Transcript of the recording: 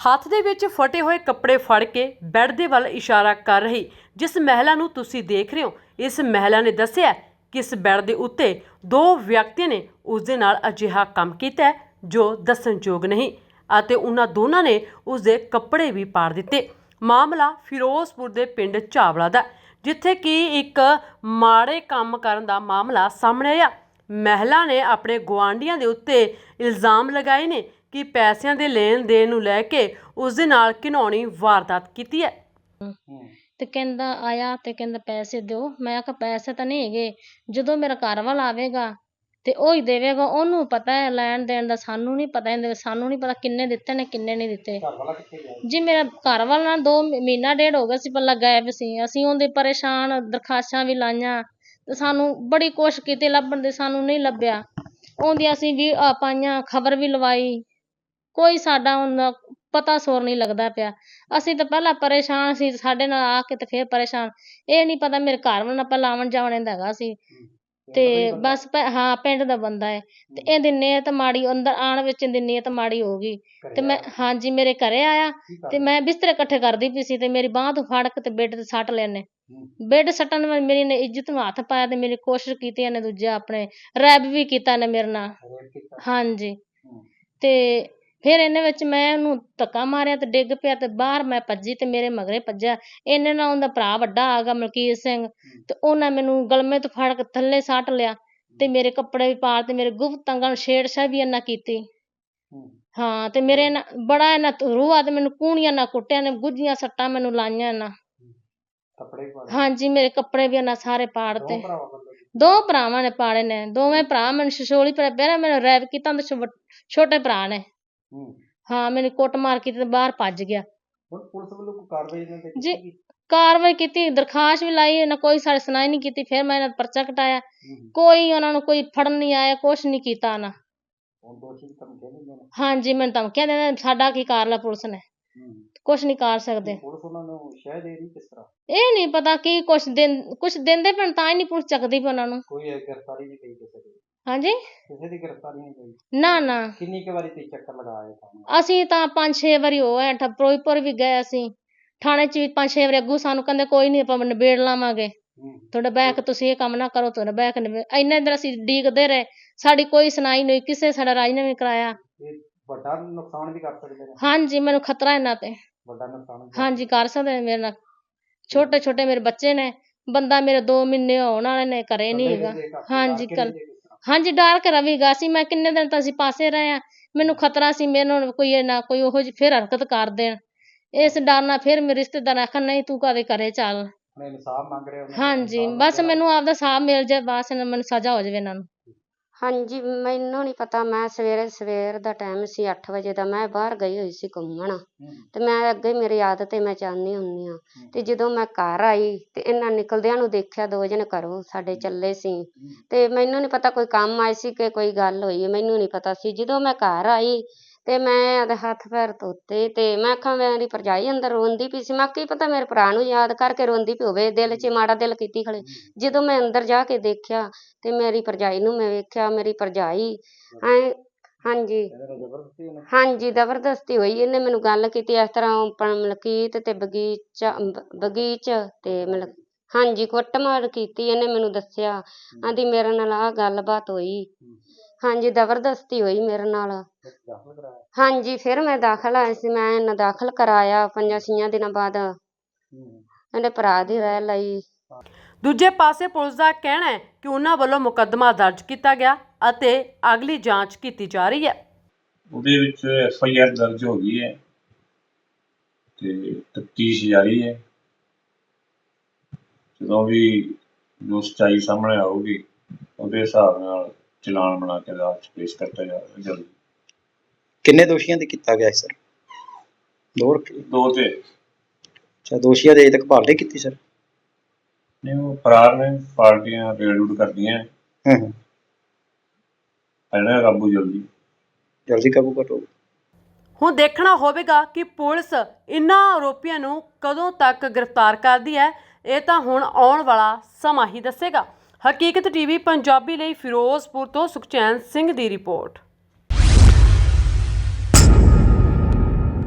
ਹੱਥ ਦੇ ਵਿੱਚ ਫਟੇ ਹੋਏ ਕੱਪੜੇ ਫੜ ਕੇ ਬੈੱਡ ਦੇ ਵੱਲ ਇਸ਼ਾਰਾ ਕਰ ਰਹੀ, ਜਿਸ ਮਹਿਲਾ ਨੂੰ ਤੁਸੀਂ ਦੇਖ ਰਹੇ ਹੋ। ਇਸ ਮਹਿਲਾ ਨੇ ਦੱਸਿਆ ਕਿ ਇਸ ਬੈੱਡ ਦੇ ਉੱਤੇ ਦੋ ਵਿਅਕਤੀਆਂ ਨੇ ਉਸ ਦੇ ਨਾਲ ਅਜਿਹਾ ਕੰਮ ਕੀਤਾ ਜੋ ਦੱਸਣਯੋਗ ਨਹੀਂ ਅਤੇ ਉਹਨਾਂ ਦੋਨਾਂ ਨੇ ਉਸ ਦੇ ਕੱਪੜੇ ਵੀ ਪਾੜ ਦਿੱਤੇ। ਮਾਮਲਾ ਫਿਰੋਜ਼ਪੁਰ ਦੇ ਪਿੰਡ ਚਾਵਲਾ ਦਾ ਜਿੱਥੇ ਕਿ ਇੱਕ ਮਾੜੇ ਕੰਮ ਕਰਨ ਦਾ ਮਾਮਲਾ ਸਾਹਮਣੇ ਆਇਆ। ਮਹਿਲਾ ਨੇ ਆਪਣੇ ਗੁਆਂਢੀਆਂ ਦੇ ਉੱਤੇ ਇਲਜ਼ਾਮ ਲਗਾਏ ਨੇ ਕਿ ਪੈਸਿਆਂ ਦੇ ਲੈਣ ਦੇਣ ਨੂੰ ਲੈ ਕੇ ਉਸ ਦੇ ਨਾਲ ਘਿਨੌਣੀ ਵਾਰਦਾਤ ਕੀਤੀ ਹੈ। ਤੇ ਕਹਿੰਦਾ ਆਇਆ ਤੇ ਕਹਿੰਦਾ ਪੈਸੇ ਦਿਓ। ਮੈਂ ਕਿਹਾ ਪੈਸੇ ਤਾਂ ਨਹੀਂ ਹੈਗੇ। ਜਦੋਂ ਮੇਰਾ ਘਰ ਵਾਲਾ ਆਵੇਗਾ ਤੇ ਉਹ ਹੀ ਦੇਵੇਗਾ ਉਹਨੂੰ ਪਤਾ ਹੈ ਲੈਣ ਦੇਣ ਦਾ ਸਾਨੂੰ ਨਹੀਂ ਪਤਾ ਇਹਦੇ ਸਾਨੂੰ ਨਹੀਂ ਪਤਾ ਕਿੰਨੇ ਦਿੱਤੇ ਨੇ ਕਿੰਨੇ ਨਹੀਂ ਦਿੱਤੇ। ਘਰ ਵਾਲਾ ਕਿੱਥੇ ਗਿਆ? ਜੀ ਮੇਰਾ ਘਰ ਵਾਲਾ ਨਾ ਦੋ ਮਹੀ- ਮਹੀਨਾ ਡੇਢ ਹੋ ਗਿਆ ਸੀ ਪਹਿਲਾਂ ਗਾਇਬ ਸੀ। ਅਸੀਂ ਉਹਦੇ ਪਰੇਸ਼ਾਨ ਦਰਖਾਸ਼ਾਂ ਵੀ ਲਾਈਆਂ ਤੇ ਸਾਨੂੰ ਬੜੀ ਕੋਸ਼ਿਸ਼ ਕੀਤੀ ਲੱਭਣ ਦੀ ਸਾਨੂੰ ਨਹੀਂ ਲੱਭਿਆ। ਉਹਦੀ ਅਸੀਂ ਵੀ ਅਹ ਪਾਈਆਂ ਖਬਰ ਵੀ ਲਵਾਈ। ਕੋਈ ਸਾਡਾ ਹੁਣ ਪਤਾ ਸੋਰ ਨਹੀਂ ਲੱਗਦਾ ਪਿਆ। ਅਸੀਂ ਤਾਂ ਪਹਿਲਾਂ ਪਰੇਸ਼ਾਨ ਸੀ ਸਾਡੇ ਨਾਲ ਆ ਕੇ ਤੇ ਫੇਰ ਪਰੇਸ਼ਾਨ। ਇਹ ਨਹੀਂ ਪਤਾ ਮੇਰੇ ਘਰ ਵਾਲਾ ਪਹਿਲਾਂ ਆਉਣ ਜਾਣ ਦਾ ਹੈਗਾ ਸੀ। ਤੇ ਬਸ ਪ- ਹਾਂ ਪਿੰਡ ਦਾ ਬੰਦਾ ਹੈ। ਤੇ ਇਹਦੀ ਨੀਅਤ ਮਾੜੀ ਅੰਦਰ ਆਉਣ ਵਿੱਚ ਇਹਦੀ ਨੀਅਤ ਮਾੜੀ ਹੋ ਗਈ। ਤੇ ਮੈਂ ਹਾਂਜੀ ਮੇਰੇ ਘਰੇ ਆਇਆ। ਤੇ ਮੈਂ ਬਿਸਤਰੇ ਇਕੱਠੇ ਕਰਦੀ ਪਈ ਸੀ ਤੇ ਮੇਰੀ ਬਾਂਹ ਤੋਂ ਫੜ ਕੇ ਤੇ ਬੈੱਡ ਤੇ ਸੱਟ ਲੈਨੇ ਬੈੱਡ ਸੱਟਣ ਨਾਲ ਮੇਰੀ ਨੇ ਇੱਜ਼ਤ ਨੂੰ ਹੱਥ ਪਾਇਆ ਤੇ ਮੇਰੀ ਕੋਸ਼ਿਸ਼ ਕੀਤੀ ਇਹਨੇ ਦੂਜਾ ਆਪਣੇ ਰੈਬ ਵੀ ਕੀਤਾ ਇਹਨੇ ਮੇਰੇ ਨਾਲ। ਹਾਂਜੀ। ਤੇ ਫਿਰ ਇਹਨੇ ਵਿੱਚ ਮੈਂ ਉਹਨੂੰ ਧੱਕਾ ਮਾਰਿਆ ਤੇ ਡਿੱਗ ਪਿਆ ਤੇ ਬਾਹਰ ਮੈਂ ਭੱਜੀ ਤੇ ਮੇਰੇ ਮਗਰੇ ਭੱਜਿਆ। ਇਹਨੇ ਨਾਲ ਉਹਦਾ ਭਰਾ ਵੱਡਾ ਆ ਗਿਆ ਮਲਕੀਤ ਸਿੰਘ। ਤੇ ਉਹਨਾਂ ਮੈਨੂੰ ਗਲਮੇ ਤੋਂ ਫੜ ਕੇ ਥੱਲੇ ਸੱਟ ਲਿਆ ਤੇ ਮੇਰੇ ਕੱਪੜੇ ਵੀ ਪਾੜ ਤੇ ਮੇਰੇ ਗੁਪਤ ਅੰਗਾਂ ਨੂੰ ਛੇੜਛਾੜ ਵੀ ਇਹਨਾਂ ਕੀਤੀ। ਹਾਂ। ਤੇ ਮੇਰੇ ਨਾ ਬੜਾ ਇਹਨਾਂ ਰੂਹਾ ਤੇ ਮੈਨੂੰ ਕੂਣੀਆਂ ਨਾਲ ਕੁੱਟਿਆ ਨੇ ਗੁੱਝੀਆਂ ਸੱਟਾਂ ਮੈਨੂੰ ਲਾਈਆਂ ਇਹਨਾਂ। ਹਾਂਜੀ ਮੇਰੇ ਕੱਪੜੇ ਵੀ ਇਹਨਾਂ ਸਾਰੇ ਪਾੜਤੇ ਦੋ ਭਰਾਵਾਂ ਵੱਲੋਂ ਜੀ। ਦੋ ਭਰਾਵਾਂ ਨੇ ਪਾੜੇ ਨੇ। ਦੋਵੇਂ ਭਰਾ ਮੈਨੂੰ ਸ਼ਸ਼ੋਲੀ ਪਰ ਪਹਿਲਾਂ ਮੈਨੂੰ ਰੈਪ ਕੀਤਾ ਤੇ ਛੋਟੇ ਭਰਾ ਨੇ। ਹੂੰ। ਹਾਂ ਮੈਨੂੰ ਕੁੱਟ ਮਾਰ ਕੀਤੀ ਤੇ ਬਾਹਰ ਭੱਜ ਗਿਆ। ਹੁਣ ਪੁਲਿਸ ਵੱਲੋਂ ਕੋਈ ਕਾਰਵਾਈ ਇਹਨਾਂ ਤੇ ਜੀ। ਕੀਤੀ ਗਈ? ਕਾਰਵਾਈ ਕੀਤੀ ਦਰਖਾਸਤ ਵੀ ਲਾਈ ਇਹਨਾਂ ਕੋਈ ਸਾਡੀ ਸੁਣਾਈ ਨਹੀਂ ਕੀਤੀ ਫਿਰ ਮੈਂ ਇਹਨਾਂ ਦਾ ਪਰਚਾ ਕਟਾਇਆ। ਹੂੰ। ਕੋਈ ਉਹਨਾਂ ਨੂੰ ਕੋਈ ਫੜਨ ਨਹੀਂ ਆਇਆ ਕੁਛ ਨਹੀਂ ਕੀਤਾ ਨਾ। ਹੁਣ ਦੋਸ਼ੀ ਦਿੰਦੇ ਨੇ ਹਾਂਜੀ ਮੈਨੂੰ ਧਮਕੀਆਂ ਦਿੰਦੇ ਨੇ, ਸਾਡਾ ਕੀ ਕਰ ਲਿਆ ਪੁਲਿਸ ਨੇ? ਹੂੰ। ਕੁਛ ਨਹੀਂ ਕਰ ਸਕਦੇ। ਪੁਲਿਸ ਉਹਨਾਂ ਨੂੰ ਸ਼ਹਿ ਦੇ ਰਹੀ ਕਿਸ ਤਰ੍ਹਾਂ? ਇਹ ਨਹੀਂ ਪਤਾ ਕੀ ਕੁਛ ਦਿਨ ਕੁਛ ਦਿੰਦੇ ਪੈਣ ਤਾਂ ਹੀ ਨਹੀਂ ਪੁਲਿਸ ਚੱਕਦੀ ਪਈ ਉਹਨਾਂ ਨੂੰ। ਕੋਈ ਗ੍ਰਿਫਤਾਰੀ ਨਹੀਂ ਪਈ ਕਿਸੇ ਦੀ। ਹਾਂਜੀ? ਕਿਸੇ ਦੀ ਗ੍ਰਿਫਤਾਰੀ ਨਹੀਂ ਪਈ ਨਾ ਨਾ। ਕਿੰਨੀ ਕੁ ਵਾਰੀ ਤੇ ਚੱਕਰ ਲਗਾਏ ਅਸੀਂ ਤਾਂ ਪੰਜ ਛੇ ਵਾਰੀ ਹੋ ਆਏ ਠ ਫਿਰੋਜ਼ਪੁਰ ਵੀ ਗਏ ਅਸੀਂ। ਥਾਣੇ 'ਚ ਵੀ ਪੰਜ ਛੇ ਵਾਰੀ ਅੱਗੂ ਸਾਨੂੰ ਕਹਿੰਦੇ ਕੋਈ ਨਹੀਂ ਆਪਾਂ ਨਿਬੇੜ ਲਾਵਾਂਗੇ। ਹੂੰ। ਤੁਹਾਡਾ ਬੈਕ ਤੁਸੀਂ ਇਹ ਕੰਮ ਨਾ ਕਰੋ ਤੁਹਾਡਾ ਬੈਕ ਇੰਨੇ ਦਿਨ ਅਸੀਂ ਡੀਕਦੇ ਰਹੇ। ਸਾਡੀ ਕੋਈ ਸੁਣਾਈ ਨਹੀਂ ਕਿਸੇ ਸਾਡਾ ਰਾਜ ਨੇ ਵੀ ਕਰਾਇਆ। ਇਹ ਵੱਡਾ ਨੁਕਸਾਨ ਵੀ ਕਰ ਸਕਦੇ ਨੇ। ਹਾਂਜੀ ਮੈਨੂੰ ਖਤਰਾ ਇਹਨਾਂ ਤੇ। ਵੱਡਾ ਨੁਕਸਾਨ ਵੀ ਹਾਂਜੀ ਕਰ ਸਕਦੇ ਨੇ ਮੇਰੇ ਨਾਲ। ਛੋਟੇ ਛੋਟੇ ਮੇਰੇ ਬੱਚੇ ਨੇ। ਬੰਦਾ ਮੇਰੇ 2 ਮਹੀਨੇ ਹੋਣ ਵਾਲੇ ਨੇ ਘਰੇ ਨਹੀਂ ਹੈਗਾ। ਹਾਂਜੀ, ਕੱਲ੍ਹ- ਹਾਂਜੀ ਡਰ ਕੇ ਰਵੀਗਾ ਸੀ ਮੈਂ ਕਿੰਨੇ ਦਿਨ ਤਾਂ ਅਸੀਂ ਪਾਸੇ ਰਹੇ ਆ ਮੈਨੂੰ ਖਤਰਾ ਸੀ ਮੈਨੂੰ ਕੋਈ ਇਹ ਨਾ ਕੋਈ ਉਹੋ ਜਿਹੀ ਫਿਰ ਹਰਕਤ ਕਰ ਦੇਣ। ਇਸ ਡਰ ਨਾਲ ਫਿਰ ਮੇਰੇ ਰਿਸ਼ਤੇਦਾਰ ਆਖਣ ਨਹੀਂ ਤੂੰ ਕਦੇ ਘਰੇ ਚੱਲ? ਹੁਣ ਇਨਸਾਫ ਮੰਗ ਰਹੇ ਹੋ। ਹਾਂਜੀ ਬਸ ਮੈਨੂੰ ਆਪਦਾ ਸਾਹ ਮਿਲ ਜਾਏ ਬਸ ਮੈਨੂੰ ਸਜ਼ਾ ਹੋ ਜਾਵੇ ਇਹਨਾਂ ਨੂੰ। ਹਾਂਜੀ ਮੈਨੂੰ ਨਹੀਂ ਪਤਾ ਮੈਂ ਸਵੇਰੇ ਸਵੇਰ ਦਾ ਟਾਈਮ ਸੀ 8 ਵਜੇ ਦਾ ਮੈਂ ਬਾਹਰ ਗਈ ਹੋਈ ਸੀ ਘੁੰਮਣ। ਤੇ ਮੈਂ ਅੱਗੇ ਮੇਰੀ ਆਦਤ ਹੈ ਮੈਂ ਜਾਂਦੀ ਹੁੰਦੀ ਆ ਤੇ ਜਦੋਂ ਮੈਂ ਘਰ ਆਈ ਤੇ ਇਹਨਾਂ ਨਿਕਲਦਿਆਂ ਨੂੰ ਦੇਖਿਆ ਦੋ ਜਣੇ ਘਰੋਂ ਸਾਡੇ ਚੱਲੇ ਸੀ। ਤੇ ਮੈਨੂੰ ਨਹੀਂ ਪਤਾ ਕੋਈ ਕੰਮ ਆਏ ਸੀ ਕਿ ਕੋਈ ਗੱਲ ਹੋਈ ਹੈ, ਮੈਨੂੰ ਨਹੀਂ ਪਤਾ ਸੀ। ਜਦੋਂ ਮੈਂ ਘਰ ਆਈ ਤੇ ਮੈਂ ਉਹਦੇ ਹੱਥ ਪੈਰ ਧੋਤੇ ਤੇ ਮੈਂ ਆਖਾਂ ਮੇਰੀ ਭਰਜਾਈ ਅੰਦਰ ਰੋਂਦੀ ਪਈ ਸੀ। ਮੈਂ ਕੀ ਪਤਾ ਮੇਰੇ ਭਰਾ ਨੂੰ ਯਾਦ ਕਰਕੇ ਰੋਂਦੀ ਪਈ ਹੋਵੇ, ਦਿਲ 'ਚ ਮਾੜਾ ਦਿਲ ਕੀਤੀ ਖਲੇ। ਜਦੋਂ ਮੈਂ ਅੰਦਰ ਜਾ ਕੇ ਦੇਖਿਆ ਤੇ ਮੇਰੀ ਭਰਜਾਈ ਨੂੰ ਮੈਂ ਵੇਖਿਆ, ਮੇਰੀ ਭਰਜਾਈ ਐ, ਹਾਂਜੀ ਹਾਂਜੀ, ਜ਼ਬਰਦਸਤੀ ਹੋਈ। ਇਹਨੇ ਮੈਨੂੰ ਗੱਲ ਕੀਤੀ ਇਸ ਤਰ੍ਹਾਂ ਮਲਕੀਤ ਤੇ ਬਗੀਚਾ, ਬਗੀਚ ਤੇ ਮਤਲਬ ਹਾਂਜੀ, ਕੁੱਟਮਾਰ ਕੀਤੀ। ਇਹਨੇ ਮੈਨੂੰ ਦੱਸਿਆ, ਆਂਦੀ, ਮੇਰੇ ਨਾਲ ਆਹ ਗੱਲਬਾਤ ਹੋਈ। ਹਾਂਜੀ ਜ਼ਬਰਦਸਤੀ ਹੋਈ ਮੇਰੇ ਨਾਲ। ਦਾਖਲ ਕਰਾਇਆ ਹਾਂਜੀ ਫਿਰ ਮੈਂ ਦਾਖਲ ਆਈ ਸੀ। ਮੈਂ ਇਹਨਾਂ ਦਾਖਲ ਕਰਾਇਆ ਪੰਜਾਂ ਛੀਆਂ ਦਿਨਾਂ ਬਾਅਦ। ਹੂੰ ਇਹਦੇ ਭਰਾ ਦੀ ਰਹਿ ਲਈ। ਦੂਜੇ ਪਾਸੇ ਪੁਲਿਸ ਦਾ ਕਹਿਣਾ ਹੈ ਕਿ ਉਹਨਾਂ ਵੱਲੋਂ ਮੁਕੱਦਮਾ ਦਰਜ ਕੀਤਾ ਗਿਆ ਅਤੇ ਅਗਲੀ ਜਾਂਚ ਕੀਤੀ ਜਾ ਰਹੀ ਹੈ। ਉਹਦੇ ਵਿੱਚ ਐਫ ਆਈ ਆਰ ਦਰਜ ਹੋ ਗਈ ਹੈ ਤੇ ਤਫਤੀਸ਼ ਜਾਰੀ ਹੈ। ਜਦੋਂ ਵੀ ਜੋ ਸੱਚਾਈ ਸਾਹਮਣੇ ਆਊਗੀ ਉਹਦੇ ਹਿਸਾਬ ਨਾਲ ਚਲਾਨ ਬਣਾ ਕੇ ਅਦਾਲਤ 'ਚ ਪੇਸ਼ ਕਰਤਾ ਜਲਦੀ। ਕਿੰਨੇ ਦੋਸ਼ੀਆਂ ਤੇ ਕੀਤਾ ਗਿਆ ਸਰ? ਦੋ ਰੱਖੇ ਦੋ ਤੇ। ਅੱਛਾ ਦੋਸ਼ੀਆਂ ਦੇ ਅਜੇ ਤੱਕ ਭਾਲ ਨਹੀਂ ਕੀਤੀ ਸਰ? ਨੇ ਉਹ ਫਰਾਰ ਨੇ ਪਾਰਟੀਆਂ ਰੇਡ ਰੂਡ ਕਰਦੀਆਂ। ਹਾਂ ਹਾਂ। ਇਹਨਾਂ ਕਾਬੂ ਜਲਦੀ। ਜਲਦੀ ਕਾਬੂ ਕਰੋ। ਹੁਣ ਦੇਖਣਾ ਹੋਵੇਗਾ ਕਿ ਪੁਲਿਸ ਇਨ੍ਹਾਂ ਆਰੋਪੀਆਂ ਨੂੰ ਕਦੋਂ ਤੱਕ ਗ੍ਰਿਫਤਾਰ ਕਰਦੀ ਹੈ। ਇਹ ਤਾਂ ਹੁਣ ਆਉਣ ਵਾਲਾ ਸਮਾਂ ਹੀ ਦੱਸੇਗਾ। ਹਕੀਕਤ ਟੀਵੀ ਪੰਜਾਬੀ ਲਈ ਫਿਰੋਜ਼ਪੁਰ ਤੋਂ ਸੁਖਚੈਨ ਸਿੰਘ ਦੀ ਰਿਪੋਰਟ।